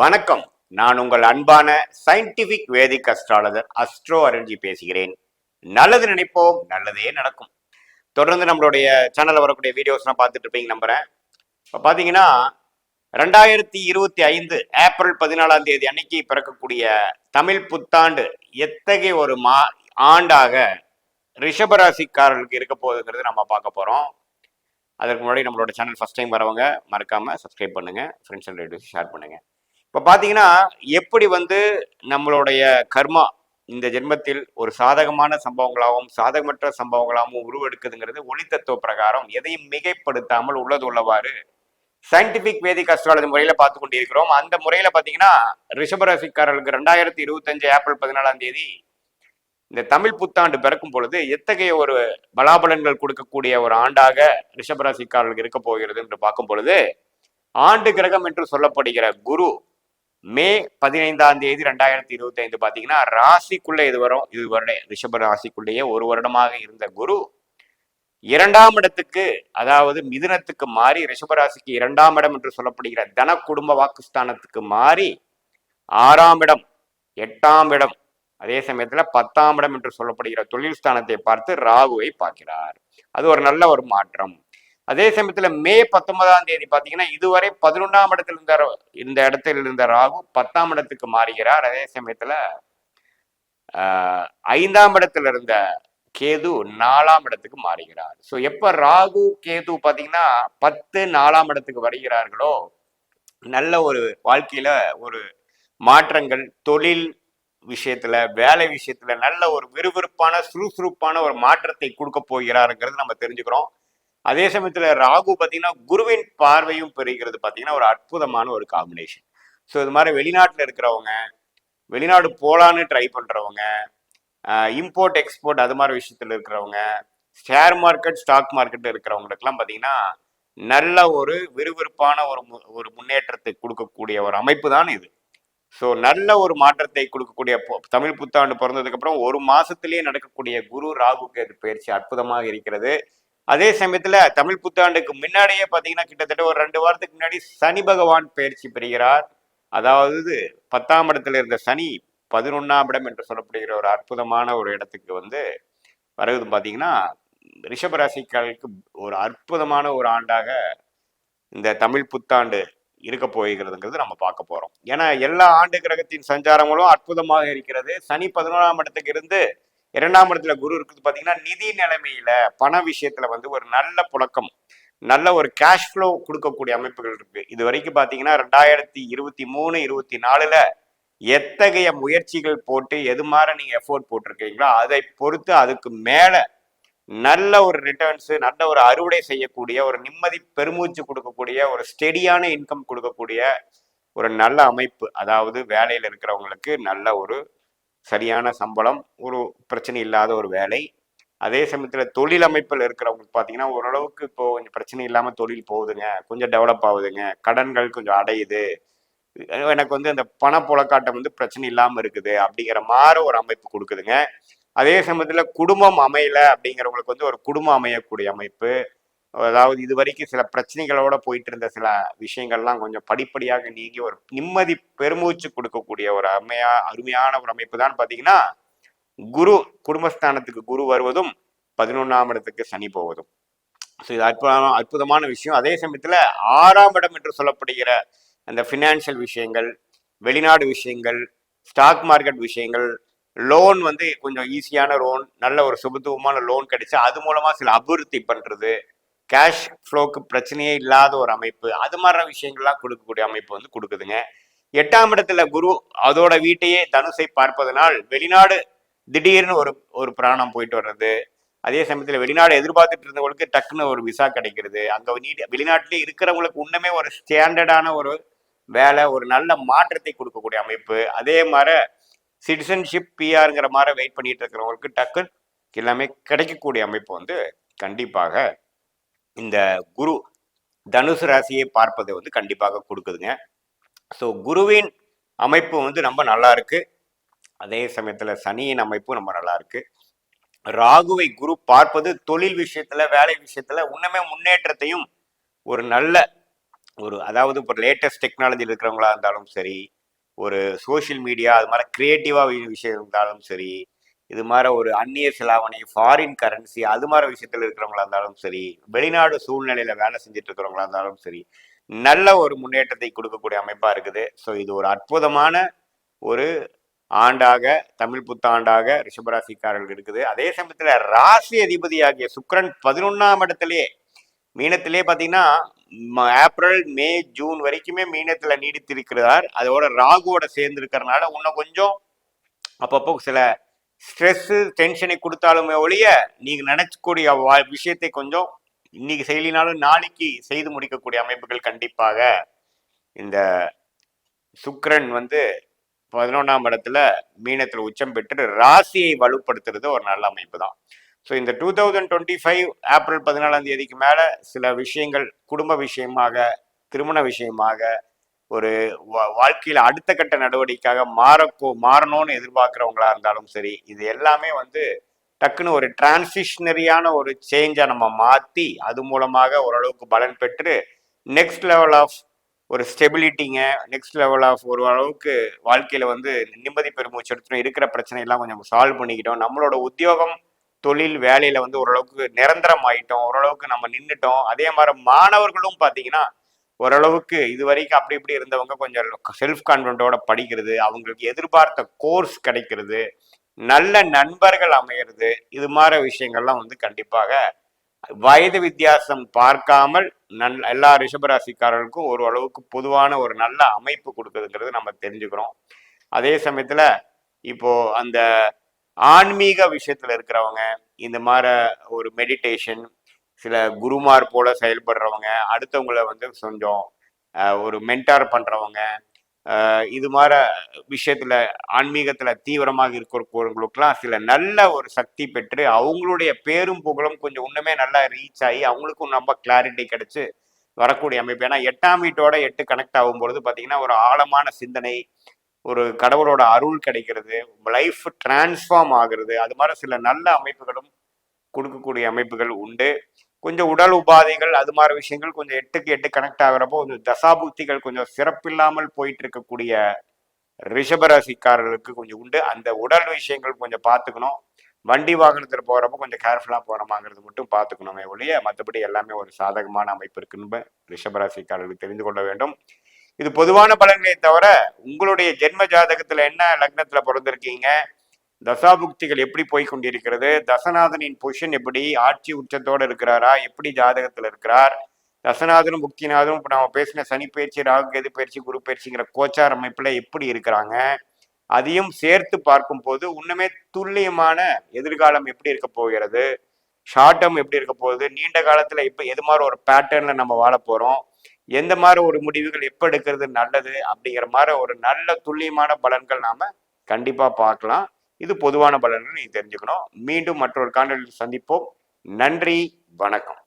வணக்கம். நான் உங்கள் அன்பான scientific vedic astrologer astro Aranji பேசுகிறேன். நல்லது நினைப்போம் நல்லதே நடக்கும். தொடர்ந்து நம்மளுடைய சேனலில் வரக்கூடிய வீடியோஸ்லாம் பார்த்துட்டு இருப்பீங்க நம்புறேன். இப்போ பார்த்தீங்கன்னா ரெண்டாயிரத்தி இருபத்தி ஐந்து ஏப்ரல் பதினாலாம் தேதி அன்னைக்கு பிறக்கக்கூடிய தமிழ் புத்தாண்டு எத்தகைய ஒரு மா ஆண்டாக ரிஷபராசிக்காரர்களுக்கு இருக்க போகுதுங்கிறது நம்ம பார்க்க போகிறோம் அதற்கு முன்னாடி நம்மளோட சேனல் ஃபஸ்ட் டைம் வரவங்க மறக்காம சப்ஸ்கிரைப் பண்ணுங்கள் ஃப்ரெண்ட்ஸ் அண்ட் ரிலேட்டிவ்ஸ் ஷேர் பண்ணுங்கள் இப்போ பார்த்தீங்கன்னா எப்படி வந்து நம்மளுடைய கர்மா இந்த ஜென்மத்தில் ஒரு சாதகமான சம்பவங்களாகவும் சாதகமற்ற சம்பவங்களாகவும் உருவெடுக்குதுங்கிறது ஒளித்தத்துவ பிரகாரம். எதையும் மிகைப்படுத்தாமல் உள்ளது உள்ளவாறு சயின்டிபிக் வேதிக் அஸ்ட்ராலஜி முறையில பார்த்து கொண்டிருக்கிறோம். அந்த முறையில பார்த்தீங்கன்னா ரிஷபராசிக்காரர்களுக்கு ரெண்டாயிரத்தி இருபத்தஞ்சு ஏப்ரல் பதினாலாம் தேதி இந்த தமிழ் புத்தாண்டு பிறக்கும் பொழுது எத்தகைய ஒரு பலாபலன்கள் கொடுக்கக்கூடிய ஒரு ஆண்டாக ரிஷபராசிக்காரர்களுக்கு இருக்க போகிறது என்று பார்க்கும் பொழுது ஆண்டு கிரகம் என்று சொல்லப்படுகிற குரு மே பதினைந்தாம் தேதி ரெண்டாயிரத்தி இருபத்தி ஐந்து பாத்தீங்கன்னா ராசிக்குள்ள இது வரும். இது வருட ரிஷப ராசிக்குள்ளேயே ஒரு வருடமாக இருந்த குரு இரண்டாம் இடத்துக்கு அதாவது மிதுனத்துக்கு மாறி ரிஷபராசிக்கு இரண்டாம் இடம் என்று சொல்லப்படுகிற தன குடும்ப வாக்குஸ்தானத்துக்கு மாறி ஆறாம் இடம் எட்டாம் இடம் அதே சமயத்துல பத்தாம் இடம் என்று சொல்லப்படுகிற தொழில் ஸ்தானத்தை பார்த்து ராகுவை பார்க்கிறார். அது ஒரு நல்ல ஒரு மாற்றம். அதே சமயத்துல மே பத்தொன்பதாம் தேதி பாத்தீங்கன்னா இதுவரை பதினொன்றாம் இடத்துல இருந்த இந்த இடத்துல இருந்த ராகு பத்தாம் இடத்துக்கு மாறுகிறார். அதே சமயத்துல ஆஹ், ஐந்தாம் இடத்துல இருந்த கேது நாலாம் இடத்துக்கு மாறுகிறார். ஸோ எப்ப ராகு கேது பாத்தீங்கன்னா பத்து நாலாம் இடத்துக்கு வருகிறார்களோ நல்ல ஒரு வாழ்க்கையில ஒரு மாற்றங்கள் தொழில் விஷயத்துல வேலை விஷயத்துல நல்ல ஒரு விறுவிறுப்பான சுறுசுறுப்பான ஒரு மாற்றத்தை கொடுக்க போகிறாருங்கிறது நம்ம தெரிஞ்சுக்கிறோம். அதே சமயத்துல ராகு பாத்தீங்கன்னா குருவின் பார்வையும் பெறுகிறது பாத்தீங்கன்னா ஒரு அற்புதமான ஒரு காம்பினேஷன் ஸோ இது மாதிரி வெளிநாட்டில் இருக்கிறவங்க வெளிநாடு போகலான்னு ட்ரை பண்ணுறவங்க இம்போர்ட் எக்ஸ்போர்ட் அது மாதிரி விஷயத்தில் இருக்கிறவங்க ஷேர் மார்க்கெட் ஸ்டாக் மார்க்கெட் இருக்கிறவங்களுக்குலாம் பார்த்தீங்கன்னா நல்ல ஒரு விறுவிறுப்பான ஒரு மு- ஒரு முன்னேற்றத்தை கொடுக்கக்கூடிய ஒரு அமைப்பு தான் இது. ஸோ நல்ல ஒரு மாற்றத்தை கொடுக்கக்கூடிய தமிழ் புத்தாண்டு பிறந்ததுக்கப்புறம் ஒரு மாதத்துலேயே நடக்கக்கூடிய குரு ராகுக்கு கேது பயிற்சி அற்புதமாக இருக்கிறது. அதே சமயத்துல தமிழ் புத்தாண்டுக்கு முன்னாடியே பாத்தீங்கன்னா கிட்டத்தட்ட ஒரு ரெண்டு வாரத்துக்கு முன்னாடி சனி பகவான் பயிற்சி பெறுகிறார். அதாவது பத்தாம் இடத்துல இருந்த சனி பதினொன்னாம் இடம் என்று சொல்லப்படுகிற ஒரு அற்புதமான ஒரு இடத்துக்கு வந்து வருவது பாத்தீங்கன்னா ரிஷபராசிக்காரர்களுக்கு ஒரு அற்புதமான ஒரு ஆண்டாக இந்த தமிழ் புத்தாண்டு இருக்க போகிறதுங்கிறது நம்ம பார்க்க போறோம். ஏன்னா எல்லா ஆண்டு கிரகத்தின் சஞ்சாரங்களும் அற்புதமாக இருக்கிறது. சனி பதினோராம் இடத்துக்கு இருந்து இரண்டாம் இடத்துல குரு இருக்குது. பார்த்தீங்கன்னா நிதி நிலைமையில பண விஷயத்துல வந்து ஒரு நல்ல புழக்கம் நல்ல ஒரு கேஷ் ஃப்ளோ கொடுக்கக்கூடிய அமைப்புகள் இருக்கு. இது வரைக்கும் பார்த்தீங்கன்னா ரெண்டாயிரத்தி இருபத்தி மூணு இருபத்தி நாலுல எத்தகைய முயற்சிகள் போட்டு எது மாதிரி நீங்க எஃபோர்ட் போட்டிருக்கீங்களோ அதை பொறுத்து அதுக்கு மேல நல்ல ஒரு ரிட்டர்ன்ஸ் நல்ல ஒரு அறுவடை செய்யக்கூடிய ஒரு நிம்மதி பெருமூச்சு கொடுக்கக்கூடிய ஒரு ஸ்டெடியான இன்கம் கொடுக்கக்கூடிய ஒரு நல்ல அமைப்பு. அதாவது வேலையில் இருக்கிறவங்களுக்கு நல்ல ஒரு சரியான சம்பளம் ஒரு பிரச்சனை இல்லாத ஒரு வேலை. அதே சமயத்தில் தொழில் அமைப்பில் இருக்கிறவங்களுக்கு பார்த்தீங்கன்னா ஓரளவுக்கு இப்போ கொஞ்சம் பிரச்சனை இல்லாமல் தொழில் போகுதுங்க. கொஞ்சம் டெவலப் ஆகுதுங்க. கடன்கள் கொஞ்சம் அடையுது. எனக்கு வந்து அந்த பணப்புழக்காட்டம் வந்து பிரச்சனை இல்லாமல் இருக்குது அப்படிங்கிற மாதிரி ஒரு அமைப்பு கொடுக்குதுங்க. அதே சமயத்தில் குடும்பம் அமையல அப்படிங்கிறவங்களுக்கு வந்து ஒரு குடும்பம் அமையக்கூடிய அமைப்பு. அதாவது இது வரைக்கும் சில பிரச்சனைகளோட போயிட்டு இருந்த சில விஷயங்கள்லாம் கொஞ்சம் படிப்படியாக நீங்கி ஒரு நிம்மதி பெருமூச்சு கொடுக்கக்கூடிய ஒரு அருமையா அருமையான ஒரு அமைப்பு தான் பார்த்தீங்கன்னா குரு குடும்பஸ்தானத்துக்கு குரு வருவதும் பதினொன்றாம் இடத்துக்கு சனி போவதும். ஸோ இது அற்புதமான அற்புதமான விஷயம். அதே சமயத்தில் ஆறாம் இடம் என்று சொல்லப்படுகிற அந்த ஃபினான்ஷியல் விஷயங்கள் வெளிநாடு விஷயங்கள் ஸ்டாக் மார்க்கெட் விஷயங்கள் லோன் வந்து கொஞ்சம் ஈஸியான லோன் நல்ல ஒரு சுபத்துவமான லோன் கிடைச்சு அது மூலமா சில அபிவிருத்தி பண்றது கேஷ் ஃப்ளோக்கு பிரச்சனையே இல்லாத ஒரு அமைப்பு. அது மாதிரி விஷயங்கள்லாம் கொடுக்கக்கூடிய அமைப்பு வந்து கொடுக்குதுங்க. எட்டாம் இடத்துல குரு அதோட வீட்டையே தனுசை பார்ப்பதனால் வெளிநாடு திடீர்னு ஒரு ஒரு பிராணம் போயிட்டு வர்றது. அதே சமயத்தில் வெளிநாடு எதிர்பார்த்துட்டு இருந்தவங்களுக்கு டக்குன்னு ஒரு விசா கிடைக்கிறது. அங்கே நீட் வெளிநாட்டிலே இருக்கிறவங்களுக்கு இன்னுமே ஒரு ஸ்டாண்டர்டான ஒரு வேலை ஒரு நல்ல மாற்றத்தை கொடுக்கக்கூடிய அமைப்பு. அதே மாதிரி சிட்டிசன்ஷிப் பிஆருங்கிற மாதிரி வெயிட் பண்ணிட்டு இருக்கிறவங்களுக்கு டக்குன்னு எல்லாமே கிடைக்கக்கூடிய அமைப்பு வந்து கண்டிப்பாக இந்த குரு தனுசு ராசியை பார்ப்பதை வந்து கண்டிப்பாக கொடுக்குதுங்க. ஸோ குருவின் அமைப்பு வந்து ரொம்ப நல்லா இருக்கு. அதே சமயத்துல சனியின் அமைப்பும் ரொம்ப நல்லா இருக்கு. ராகுவை குரு பார்ப்பது தொழில் விஷயத்துல வேலை விஷயத்துல இன்னுமே முன்னேற்றத்தையும் ஒரு நல்ல ஒரு அதாவது இப்போ லேட்டஸ்ட் டெக்னாலஜி இருக்கிறவங்களா இருந்தாலும் சரி ஒரு சோஷியல் மீடியா அது மாதிரி கிரியேட்டிவாக விஷயம் இருந்தாலும் சரி இது மாதிரி ஒரு அந்நிய செலாவணி ஃபாரின் கரன்சி அது மாதிரி விஷயத்தில் இருக்கிறவங்களா இருந்தாலும் சரி வெளிநாடு சூழ்நிலையில வேலை செஞ்சுட்டு இருக்கிறவங்களா இருந்தாலும் சரி நல்ல ஒரு முன்னேற்றத்தை கொடுக்கக்கூடிய அமைப்பாக இருக்குது. ஸோ இது ஒரு அற்புதமான ஒரு ஆண்டாக தமிழ் புத்தாண்டாக ரிஷபராசிக்காரர்கள் இருக்குது. அதே சமயத்தில் ராசி அதிபதியாகிய சுக்ரன் பதினொன்னாம் இடத்திலேயே மீனத்திலே பார்த்தீங்கன்னா ஏப்ரல் மே ஜூன் வரைக்குமே மீனத்தில் நீடித்திருக்கிறார். அதோட ராகுவோட சேர்ந்து இருக்கிறனால இன்னும் கொஞ்சம் அப்பப்போ சில ஸ்ட்ரெஸ்ஸு டென்ஷனை கொடுத்தாலுமே ஒழிய நீங்கள் நினைச்சக்கூடிய வா- விஷயத்தை கொஞ்சம் இன்னைக்கு செய்யலினாலும் நாளைக்கு செய்து முடிக்கக்கூடிய அமைப்புகள் கண்டிப்பாக இந்த சுக்கரன் வந்து பதினொன்றாம் இடத்துல மீனத்தில் உச்சம் பெற்று ராசியை வலுப்படுத்துறது ஒரு நல்ல அமைப்பு தான் ஸோ இந்த two thousand twenty five April பதினாலாம் தேதிக்கு மேலே சில விஷயங்கள் குடும்ப விஷயமாக திருமண விஷயமாக ஒரு வா- வாழ்க்கையில அடுத்த கட்ட நடவடிக்கைக்காக மாறக்கோ மாறணும்னு எதிர்பார்க்குறவங்களா இருந்தாலும் சரி இது எல்லாமே வந்து டக்குன்னு ஒரு டிரான்சிஷனரியான ஒரு சேஞ்சை நம்ம மாற்றி அது மூலமாக ஓரளவுக்கு பலன் பெற்று நெக்ஸ்ட் லெவல் ஆஃப் ஒரு ஸ்டெபிலிட்டிங்க நெக்ஸ்ட் லெவல் ஆஃப் ஒரு அளவுக்கு வாழ்க்கையில வந்து நிம்மதி பெருமூச்சு எடுத்துடும் இருக்கிற பிரச்சனை எல்லாம் கொஞ்சம் சால்வ் பண்ணிக்கிட்டோம். நம்மளோட உத்தியோகம் தொழில் வேலையில வந்து ஓரளவுக்கு நிரந்தரம் ஆயிட்டோம். ஓரளவுக்கு நம்ம நின்றுட்டோம் அதே மாதிரி மாணவர்களும் பார்த்தீங்கன்னா ஓரளவுக்கு இது வரைக்கும் அப்படி இப்படி இருந்தவங்க கொஞ்சம் செல்ஃப் கான்ஃபிடண்டோட படிக்கிறது அவங்களுக்கு எதிர்பார்த்த கோர்ஸ் கிடைக்கிறது நல்ல நண்பர்கள் அமையிறது இது மாதிரி விஷயங்கள்லாம் வந்து கண்டிப்பாக வயது வித்தியாசம் பார்க்காமல் நல் எல்லா ரிஷபராசிக்காரர்களுக்கும் ஒரு அளவுக்கு பொதுவான ஒரு நல்ல அமைப்பு கொடுக்குதுங்கிறது நம்ம தெரிஞ்சுக்கிறோம். அதே சமயத்துல இப்போ அந்த ஆன்மீக விஷயத்துல இருக்கிறவங்க இந்த மாதிரி ஒரு மெடிடேஷன் சில குருமார் போல செயல்படுறவங்க அடுத்தவங்கள வந்து கொஞ்சம் ஒரு மென்டார் பண்றவங்க இது மாதிரி விஷயத்துல ஆன்மீகத்துல தீவிரமாக இருக்கிறவங்களுக்கெல்லாம் சில நல்ல ஒரு சக்தி பெற்று அவங்களுடைய பேரும் புகழும் கொஞ்சம் இன்னுமே நல்லா ரீச் ஆகி அவங்களுக்கும் ரொம்ப கிளாரிட்டி கிடைச்சு வரக்கூடிய அமைப்பு. ஏன்னா எட்டாம் வீட்டோட எட்டு கனெக்ட் ஆகும் பொழுது பார்த்தீங்கன்னா ஒரு ஆழமான சிந்தனை ஒரு கடவுளோட அருள் கிடைக்கிறது லைஃப் டிரான்ஸ்ஃபார்ம் ஆகுறது அது மாதிரி சில நல்ல அமைப்புகளும் கொடுக்கக்கூடிய அமைப்புகள் உண்டு. கொஞ்சம் உடல் உபாதைகள் அது மாதிரி விஷயங்கள் கொஞ்சம் எட்டுக்கு எட்டு கனெக்ட் ஆகிறப்போ கொஞ்சம் தசாபுக்திகள் கொஞ்சம் சிறப்பில்லாமல் போயிட்டு இருக்கக்கூடிய ரிஷபராசிக்காரர்களுக்கு கொஞ்சம் உண்டு. அந்த உடல் விஷயங்கள் கொஞ்சம் பார்த்துக்கணும். வண்டி வாகனத்தில் போகிறப்போ கொஞ்சம் கேர்ஃபுல்லாக போகிறோமாங்கிறது மட்டும் பார்த்துக்கணுமே ஒழிய மற்றபடி எல்லாமே ஒரு சாதகமான அமைப்பு இருக்குன்னு ரிஷபராசிக்காரர்களுக்கு தெரிந்து கொள்ள வேண்டும். இது பொதுவான பலன்களை தவிர உங்களுடைய ஜென்ம ஜாதகத்தில் என்ன லக்னத்தில் பிறந்திருக்கீங்க? தசாபுக்திகள் எப்படி போய் கொண்டிருக்கிறது? தசநாதனின் பொசிஷன் எப்படி? ஆட்சி உச்சத்தோடு இருக்கிறாரா? எப்படி ஜாதகத்தில் இருக்கிறார்? தசநாதனும் புக்திநாதனும் இப்போ நம்ம பேசின சனி பயிற்சி ராகு கேது பயிற்சி குரு பயிற்சிங்கிற கோச்சார் அமைப்பில் எப்படி இருக்கிறாங்க? அதையும் சேர்த்து பார்க்கும் போது இன்னுமே துல்லியமான எதிர்காலம் எப்படி இருக்க போகிறது? ஷார்ட் டேர்ம் எப்படி இருக்க போகுது? நீண்ட காலத்தில் இப்போ எது மாதிரி ஒரு பேட்டர்ன்ல நம்ம வாழ போகிறோம் எந்த மாதிரி ஒரு முடிவுகள் எப்போ எடுக்கிறது நல்லது? அப்படிங்கிற மாதிரி ஒரு நல்ல துல்லியமான பலன்கள் நாம கண்டிப்பாக பார்க்கலாம். இது பொதுவான பலன்கள் நீங்கள் தெரிஞ்சுக்கணும். மீண்டும் மற்றொரு காண்டில் சந்திப்போம். நன்றி வணக்கம்.